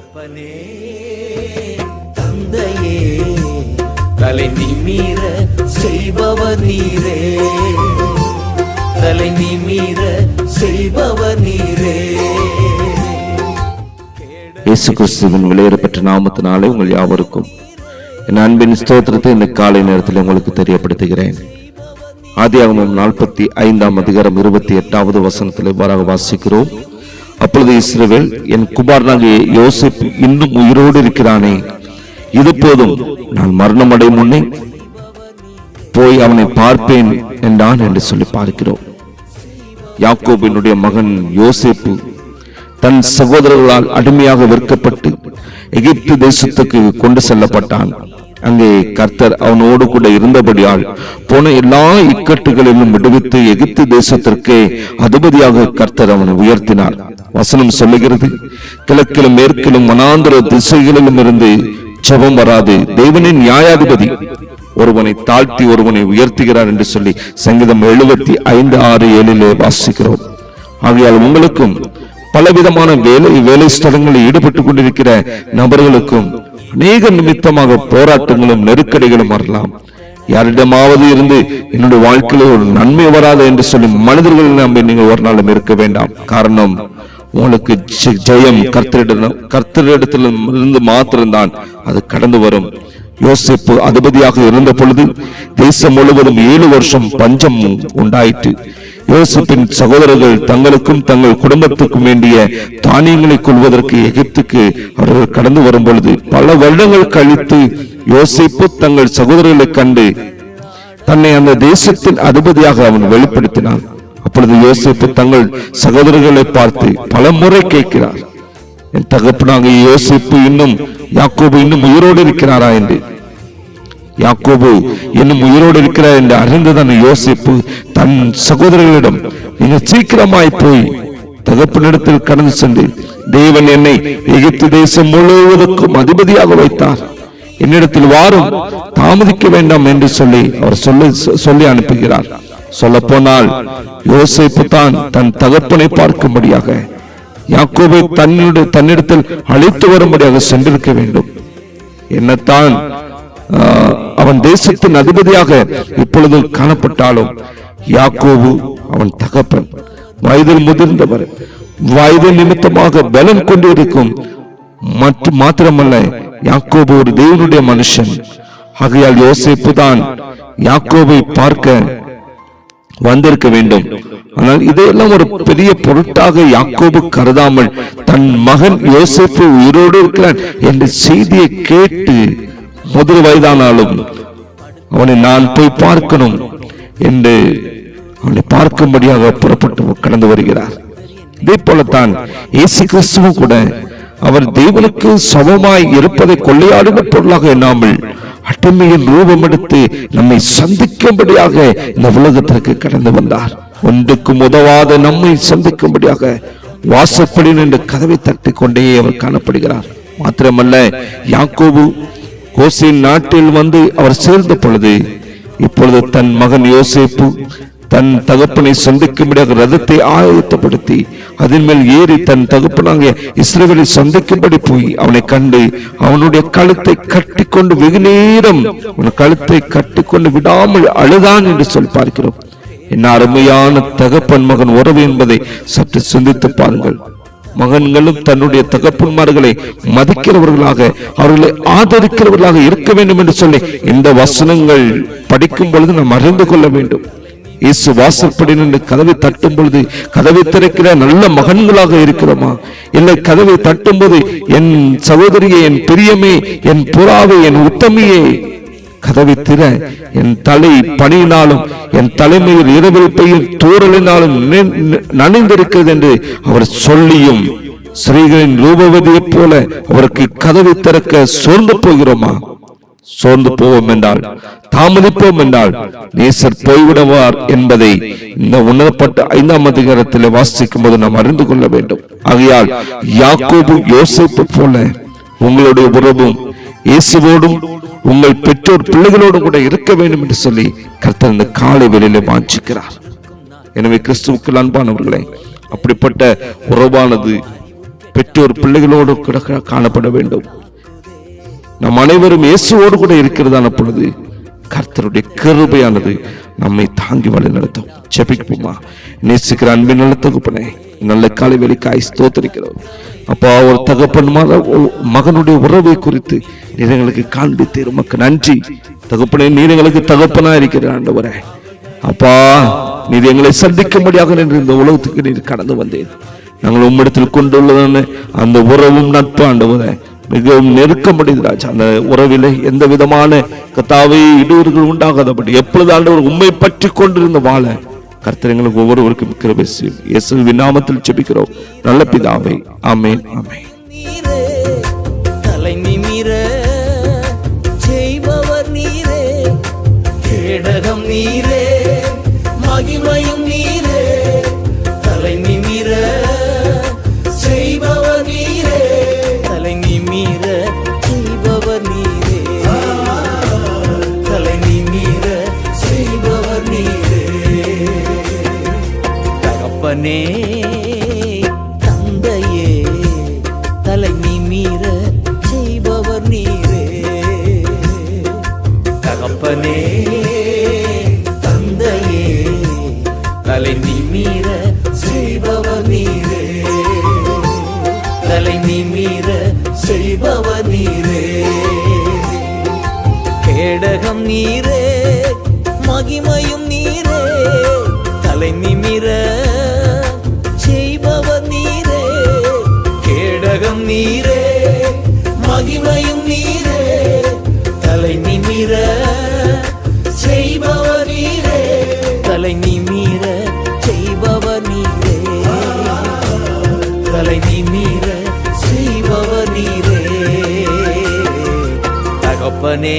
அப்பனே தந்தையே தலை நிமீர செய்பவர் நீரே. தலை நிமீர செய்பவர் நீரே. இயேசு கிறிஸ்துவின் வெளியேறப்பட்ட நாமத்தினாலே உங்கள் யாவருக்கும் என் அன்பின் ஸ்தோத்திரத்தை இந்த காலை நேரத்தில் உங்களுக்கு தெரியப்படுத்துகிறேன். ஆதியாகமம் நாற்பத்தி ஐந்தாம் அதிகாரம் இருபத்தி எட்டாவது வசனத்தில் இவ்வாறாக வாசிக்கிறோம். அப்பொழுது இஸ்ரவேல் என் குமாரனாகிய யோசிப்பு இன்னும் உயிரோடு இருக்கிறானே. இது போதும் நான் மரணமடையும் முன்னே போய் அவனை பார்ப்பேன் என்றான் என்று சொல்லி பார்க்கிறோம். யாக்கோபினுடைய மகன் யோசிப்பு தன் சகோதரர்களால் அடிமையாக விற்கப்பட்டு எகிப்து தேசத்துக்கு கொண்டு செல்லப்பட்டான். அங்கே கர்த்தர் அவனோடு கூட இருந்தபடியால் போன எல்லா இக்கட்டுகளிலும் விடுவித்து எகிப்து தேசத்திற்கே அதிபதியாக கர்த்தர் அவனை உயர்த்தினார். வசனம் சொல்லுகிறது. கிழக்கிலும் மேற்கிலும் மனாந்திர திசைகளிலும் இருந்து ஜபம் வராது. தேவனின் நியாயாதிபதி. ஒருவனை தாழ்த்தி ஒருவனை உயர்த்துகிறார் என்று சொல்லி சங்கீதம் எழுபத்தி ஐந்து ஆறு ஏழிலே வாசிக்கிறோம். ஆகையால் உங்களுக்கும் பலவிதமான வேலை வேலை ஸ்தலங்களில் ஈடுபட்டுக் கொண்டிருக்கிற நபர்களுக்கும் அநேக நிமித்தமாக போராட்டங்களும் நெருக்கடிகளும் வரலாம். யாரிடமாவது இருந்து என்னுடைய வாழ்க்கையில ஒரு நன்மை வராது என்று சொல்லி மனிதர்கள் நம்பி நீங்கள் ஒரு நாளும் இருக்க வேண்டாம். காரணம் உங்களுக்கு ஜெயம் கர்த்தரிடம் கர்த்தரிடத்திலிருந்து மாத்திரம்தான் அது கடந்து வரும். யோசிப்பு அதிபதியாக இருந்த பொழுது தேசம் முழுவதும் ஏழு வருஷம் பஞ்சம் உண்டாயிற்று. யோசிப்பின் சகோதரர்கள் தங்களுக்கும் தங்கள் குடும்பத்துக்கும் வேண்டிய தானியங்களை கொள்வதற்கு எகிப்துக்கு அவர்கள் கடந்து வரும் பொழுது பல வருடங்கள் கழித்து யோசிப்பு தங்கள் சகோதரர்களை கண்டு தன்னை அந்த தேசத்தின் அதிபதியாக அவன் வெளிப்படுத்தினான். அப்பொழுது யோசிப்பு தங்கள் சகோதரர்களை பார்த்து பல முறை கேட்கிறார் என் தகப்பனாக யோசிப்பு இன்னும் யாக்கோபு இன்னும் உயிரோடு இருக்கிறாரா? என்று. யாக்கோபு இன்னும் உயிரோடு இருக்கிறார் என்று அறிந்ததன் யோசிப்பு தன் சகோதரர்களிடம் நீங்க சீக்கிரமாய் போய் தகப்பனிடத்தில் கடந்து சென்று தேவன் என்னை எகிப்து தேசம் முழுவதற்கும் அதிபதியாக வைத்தார். என்னிடத்தில் வாரும் தாமதிக்க வேண்டாம் என்று சொல்லி அவர் சொல்லி சொல்லி அனுப்புகிறார். சொல்ல போனால் யோசிப்பு தான் தன் தகப்பனை பார்க்கும்படியாக யாக்கோபை தன்னுடைய தன்னிடத்தில் அழைத்து வரும்படியாக சென்றிருக்க வேண்டும். என்னத்தான் ஆஹ், அவன் தேசத்தின் அதிபதியாக இப்பொழுது காணப்பட்டாலும் யாக்கோபு அவன் தகப்பன் வயதில் முதிர்ந்தவர். வயது நிமித்தமாக பலன் கொண்டிருக்கும் மற்றும் மாத்திரமல்ல யாக்கோபு ஒரு தேவனுடைய மனுஷன். ஆகையால் யோசிப்பு தான் யாக்கோபை பார்க்க வந்திருக்க வேண்டும். ஆனால் இதையெல்லாம் ஒரு பெரிய பொருட்டாக யாக்கோபு கருதாமல் தன் மகன் யோசிப்பு உயிரோடு இருக்கிறான் என்ற செய்தியை கேட்டு முதல் வயதானாலும் அவனை நான் போய் பார்க்கணும் என்று அவனை பார்க்கும்படியாக புறப்பட்டு கடந்து வருகிறார். இதே போலத்தான் இயேசு கிறிஸ்துவும் கூட அவர் தேவனுக்கு சமமாய் இருப்பதை கொள்ளையாடுகிற பொருளாக எண்ணாமல் அடிமையின் ரூபம் எடுத்து நம்மை சந்திக்கும்படியாக இந்த உலகத்திற்கு கடந்து வந்தார். ஒன்றுக்கும் உதவாத நம்மை சந்திக்கும்படியாக வாசப்படி நின்று கதவை தட்டி கொண்டே அவர் காணப்படுகிறார். மாத்திரமல்ல யாக்கோபு கோசின் நாட்டில் வந்து அவர் சேர்ந்த பொழுது இப்பொழுது தன் மகன் யோசேப்பு தன் தகப்பனை சந்திக்கும்படியாக ரதத்தை ஆயத்தப்படுத்தி அதன் மேல் ஏறி தன் தகப்பனாக இஸ்ரவேலை சந்திக்கும்படி போய் அவனை கண்டு அவனுடைய கழுத்தை கட்டி கொண்டு வெகு நேரம் அவன் கழுத்தை கட்டி கொண்டு விடாமல் அழுதான் என்று சொல்லி பார்க்கிறோம். என்ன அருமையான தகப்பன் மகன் உறவு என்பதை சற்று சிந்தித்து பாருங்கள். மகன்களும் தன்னுடைய தகப்பன்மார்களை மதிக்கிறவர்களாக அவர்களை ஆதரிக்கிறவர்களாக இருக்க வேண்டும் என்று சொல்லி இந்த வசனங்கள் படிக்கும் பொழுது நாம் அறிந்து கொள்ள வேண்டும். இயேசு வாசப்படி நின்று கதவை தட்டும் பொழுது கதவை திறக்கிற நல்ல மகன்களாக இருக்கிறோமா? இல்லை கதவை தட்டும் போது என் சகோதரியே என் பிரியமே என் புறாவே என் உத்தமியே. கதவை திற என் தலை பணியினாலும் என் தலைமையில் இரவில் பெய்யும் தூறலினாலும் நி- நனைந்திருக்கிறது என்று அவர் சொல்லியும் ஸ்ரீகளின் ரூபவதியைப் போல அவருக்கு கதவை திறக்க சோர்ந்து போகிறோமா? சோர்ந்து போவோம் என்றால் தாமதிப்போம் என்றால் நேசர் போய்விடுவார் என்பதை இந்த உணரப்பட்ட ஐந்தாம் அதிகாரத்தில் வாசிக்கும் போது நாம் அறிந்து கொள்ள வேண்டும். ஆகையால் யாக்கோபு யோசிப்பு போல உங்களுடைய உறவும் இயேசுவோடும் உங்கள் பெற்றோர் பிள்ளைகளோடும் கூட இருக்க வேண்டும் என்று சொல்லி கர்த்தர் இந்த காலை வெளியில வாஞ்சிக்கிறார். எனவே கிறிஸ்துவுக்கு அன்பானவர்களே அப்படிப்பட்ட உறவானது பெற்றோர் பிள்ளைகளோடு கூட காணப்பட வேண்டும். நம் அனைவரும் இயேசுவோடு கூட இருக்கிறதான பொழுது கர்த்தருடைய கிருபையானது நம்மை தாங்கி வழி நடத்தும். ஜெபிக்குமா நேசிக்கிற அன்பின் நல்ல தகுப்பனே நல்ல காலை வேலைக்காய் ஸ்தோத்தரிக்கிறோம். அப்பா ஒரு தகப்பன் மக மகனுடைய உறவை குறித்து நீர் எங்களுக்கு காண்பித்து உமக்கு நன்றி. தகப்பனே நீர் எங்களுக்கு தகப்பனா இருக்கிற ஆண்டவரே. அப்பா நீர் எங்களை சந்திக்கும்படியாக நின்று இந்த உலகத்துக்கு நீர் கடந்து வந்தேன் நாங்கள் உம்மிடத்தில் கொண்டுள்ளதான அந்த உறவும் நட்பு ஆண்டவரே. மிகவும் நெருக்கமடைது ராஜா. அந்த உறவிலே எந்த விதமான கத்தாவை இடுவர்கள் உண்டாகாதபடி எப்பொழுது ஆண்டவர் உண்மை பற்றி கொண்டிருந்த வாழ கர்த்தர் எங்களுக்கு ஒவ்வொருவருக்கும் கிருபை இயேசு விநாமத்தில் செபிக்கிறோம் நல்ல பிதாவை. ஆமேன் ஆமேன். தலை நிமிர செய்பவர் நீரே. கேடகம் நீரே மகிமையும் தகப்பனே தந்தையே தலை மீற செய்பவர் நீரே. தகப்பனே தந்தையே தலை மீற செய்பவர் நீரே. தலை மீற செய்பவர் நீரே. கேடகம் நீரே மகிமையும் நீரே. தலை நிமிர நீரே மகிமையும் நீரே தலை நிமிர செய்பவர் நீரே. தலை நிமிர செய்பவர் நீரே. தலை நிமிர செய்பவர் நீரே. தகப்பனே